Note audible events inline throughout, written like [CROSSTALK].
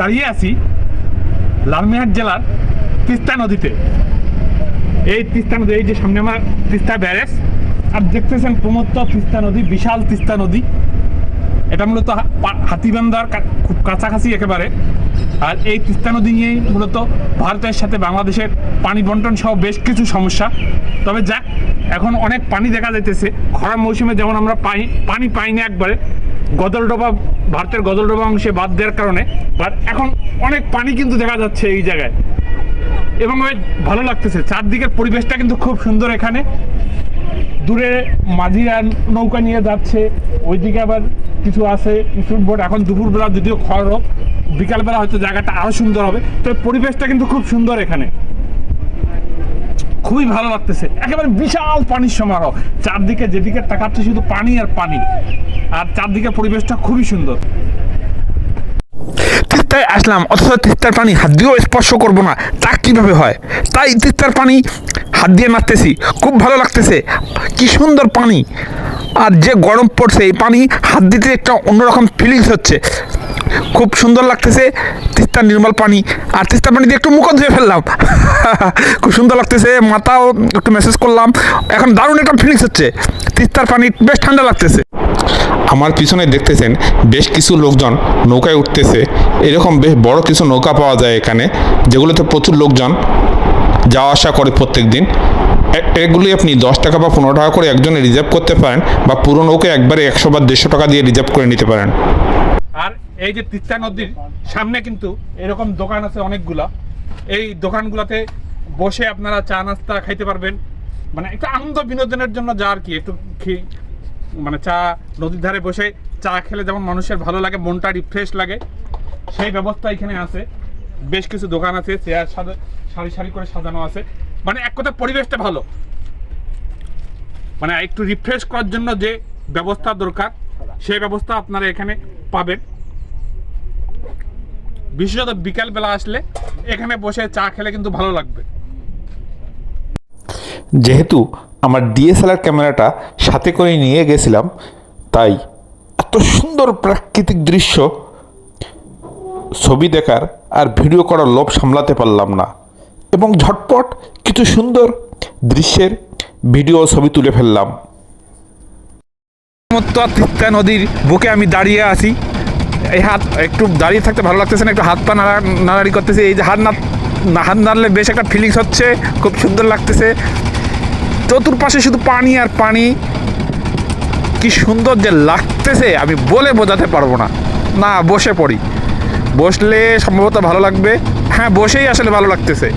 দাঁড়িয়ে আছি লালমিহাট জেলার তিস্তা নদীতে। এই তিস্তা নদী, এই যে সামনে আমার তিস্তা ব্যারেজ, আর দেখতেছেন প্রমত্ত তিস্তা নদী, বিশাল তিস্তা নদী। এটা মূলত হাতিবান্ধার খুব কাছাকাছি একেবারে। আর এই তিস্তা নদী নিয়েই মূলত ভারতের সাথে বাংলাদেশের পানি বন্টন সহ বেশ কিছু সমস্যা। তবে যাক, এখন অনেক পানি দেখা যাইতেছে। খরা মৌসুমে যেমন আমরা পাই পানি পাই না একবারে গদলডোবা ভারতের গদলডোবা অংশে বাদ দেওয়ার কারণে বাট এখন অনেক পানি কিন্তু দেখা যাচ্ছে এই জায়গায়। এবং বেশ ভালো লাগতেছে, চারদিকের পরিবেশটা কিন্তু খুব সুন্দর এখানে। দূরে মাঝিরা নৌকা নিয়ে যাচ্ছে, ওইদিকে আবার কিছু আছে স্পিড এখন দুপুরবেলা যদিও খড় হোক বিকালবেলা হয়তো জায়গাটা আরও সুন্দর হবে। তো পরিবেশটা কিন্তু খুব সুন্দর এখানে। খুবই ভালো লাগতেছে। একেবারে বিশাল পানির সমারোহ। চারদিকে যেদিকে তাকাচ্ছে শুধু পানি আর পানি। আর চারদিকে পরিবেশটা খুবই সুন্দর। তিস্তায় আসলাম, অথচ তিস্তার পানি হাত দিয়েও স্পর্শ করব না। তা কীভাবে হয়? তাই তিস্তার পানি হাত দিয়ে নাড়তেছি। খুব ভালো লাগতেছে। কি সুন্দর পানি। আর যে গরম পড়ছে, এই পানি হাত দিতে একটা অন্যরকম ফিলিংস হচ্ছে। খুব সুন্দর লাগতেছে তিস্তার নির্মল পানি। আর তিস্তার পানি দিয়ে একটু মুখ ধুয়ে ফেললাম। [LAUGHS] খুব সুন্দর লাগতেছে, মাথাও একটু মেসেজ করলাম। এখন দারুণ একটা ফিলিংস হচ্ছে। তিস্তার পানি বেশ ঠান্ডা লাগতেছে। আমার পিছনে দেখতেছেন বেশ কিছু লোকজন নৌকায় উঠতেছে। এরকম বেশ বড় কিছু নৌকা পাওয়া যায় এখানে, যেগুলোতে প্রচুর লোকজন যাওয়া আসা করে প্রত্যেক দিন এগুলি আপনি দশ টাকা বা পনেরো টাকা করে একজনে রিজার্ভ করতে পারেন বা পুরো নৌকায় একবারে একশো বা দেড়শো টাকা দিয়ে রিজার্ভ করে নিতে পারেন। এই যে তিস্তা নদীর সামনে কিন্তু এরকম দোকান আছে অনেকগুলা। এই দোকানগুলোতে বসে আপনারা চা নাস্তা খাইতে পারবেন। মানে একটু আনন্দ বিনোদনের জন্য যা আর কি, একটু মানে চা নদীর ধারে বসে চা খেলে যেমন মানুষের ভালো লাগে, মনটা রিফ্রেশ লাগে। সেই ব্যবস্থা এখানে আছে। বেশ কিছু দোকান আছে, চেয়ার সারি সারি করে সাজানো আছে। মানে এক কথা পরিবেশটা ভালো। মানে একটু রিফ্রেশ করার জন্য যে ব্যবস্থা দরকার, সেই ব্যবস্থা আপনারা এখানে পাবেন। বিশেষত বিকালবেলা আসলে এখানে বসে চা খেলে কিন্তু ভালো লাগবে। যেহেতু আমার ডিএসএলআর ক্যামেরাটা সাথে করে নিয়ে গেছিলাম তাই এত সুন্দর প্রাকৃতিক দৃশ্য ছবি দেখার আর ভিডিও করার লোভ সামলাতে পারলাম না। এবং ঝটপট কিছু সুন্দর দৃশ্যের ভিডিও ছবি তুলে ফেললাম। তিস্তা নদীর বুকে আমি দাঁড়িয়ে আছি। এই হাত, একটু দাঁড়িয়ে থাকতে ভালো লাগতেছে না, একটু হাত পা নাড়া, নাড়াড়ি করতেছে। এই যে হাত না, হাত নাড়লে বেশ একটা ফিলিংস হচ্ছে, খুব সুন্দর লাগতেছে। চতুর্পাশে শুধু পানি আর পানি। কি সুন্দর যে লাগতেছে, আমি বলে বোঝাতে পারব না। না, বসে পড়ি। বসলে সম্ভবত ভালো লাগবে। হ্যাঁ বসেই আসলে ভালো লাগতেছে।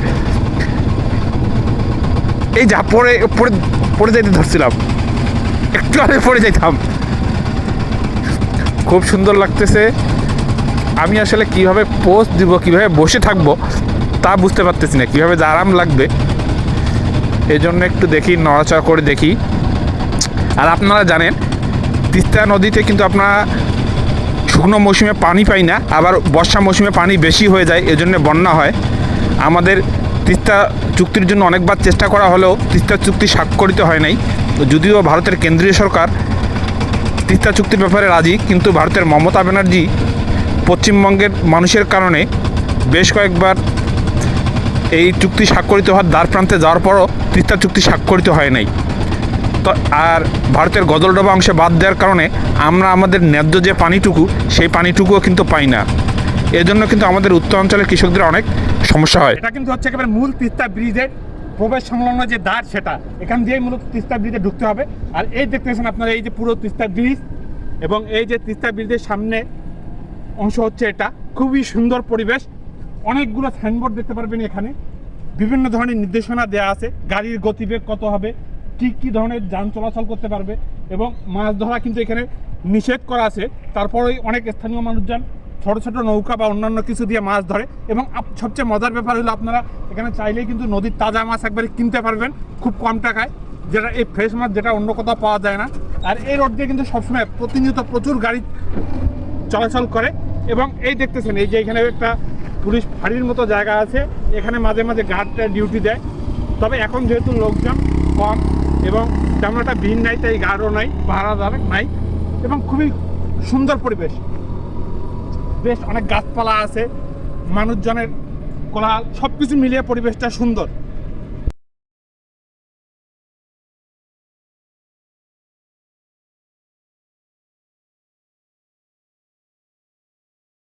এই যা, পড়ে পড়ে পড়ে যাইতে ধরছিলাম। একটু আগে পড়ে যাইতাম। খুব সুন্দর লাগতেছে। আমি আসলে কীভাবে পোস্ট দিব, কীভাবে বসে থাকব, তা বুঝতে পারতেছি না, কীভাবে আরাম লাগবে। এই জন্য একটু দেখি, নড়াচড়া করে দেখি। আর আপনারা জানেন, তিস্তা নদীতে কিন্তু আপনারা শুকনো মৌসুমে পানি পাই না, আবার বর্ষা মৌসুমে পানি বেশি হয়ে যায়, এজন্য বন্যা হয়। আমাদের তিস্তা চুক্তির জন্য অনেকবার চেষ্টা করা হলেও তিস্তা চুক্তি স্বাক্ষরিত হয় নাই। যদিও ভারতের কেন্দ্রীয় সরকার তিস্তা চুক্তির ব্যাপারে রাজি, কিন্তু ভারতের মমতা ব্যানার্জি পশ্চিমবঙ্গের মানুষের কারণে বেশ কয়েকবার এই চুক্তি স্বাক্ষরিত হওয়ার দ্বার প্রান্তে যাওয়ার পরও তিস্তা চুক্তি স্বাক্ষরিত হয় নাই। তো আর ভারতের গজলডোবা অংশে বাদ দেওয়ার কারণে আমরা আমাদের ন্যায্য যে পানিটুকু, সেই পানিটুকুও কিন্তু পাই না। এজন্য কিন্তু আমাদের উত্তর অঞ্চলের কৃষকদের অনেক সমস্যা হয়। এটা কিন্তু হচ্ছে একেবারে মূল তিস্তা ব্রিজের প্রবেশ সংলগ্ন যে দ্বার সেটা, এখান দিয়েই মূলত তিস্তা ব্রিজে ঢুকতে হবে। আর এই দেখতেছেন আপনারা এই যে পুরো তিস্তা ব্রিজ এবং এই যে তিস্তা ব্রিজের সামনে অংশ হচ্ছে এটা। খুবই সুন্দর পরিবেশ। অনেকগুলো সাইনবোর্ড দেখতে পারবেন এখানে। বিভিন্ন ধরনের নির্দেশনা দেওয়া আছে। গাড়ির গতিবেগ কত হবে? কি কি ধরনের যান চলাচল করতে পারবে? এবং মাছ ধরা কিন্তু এখানে নিষেধ করা আছে। তারপরেই অনেক স্থানীয় মানুষজন ছোট ছোট নৌকা বা অন্যান্য কিছু দিয়ে মাছ ধরে এবং সবচেয়ে মজার ব্যাপার হলো আপনারা এখানে চাইলেই কিন্তু নদীর তাজা মাছ একবারে কিনতে পারবেন, খুব কম টাকায়। যেটা এই ফ্রেশ মাছ যেটা অন্য কোথাও পাওয়া যায় না। আর এই রোড দিয়ে কিন্তু সবসময় প্রতিনিয়ত প্রচুর গাড়ি চলাচল করে এবং এই দেখতেছেন, এই যে এখানে একটা পুলিশ ফাঁড়ির মতো জায়গা আছে, এখানে মাঝে মাঝে গার্ডটা ডিউটি দেয়। তবে এখন যেহেতু লোকজন কম এবং তেমন একটা ভিড় নাই, তাই গার্ডও নাই পাহারাদার নাই এবং খুবই সুন্দর পরিবেশ। বেশ অনেক গাছপালা আছে মানুষজনের কোলাহাল সব কিছু মিলিয়ে পরিবেশটা সুন্দর।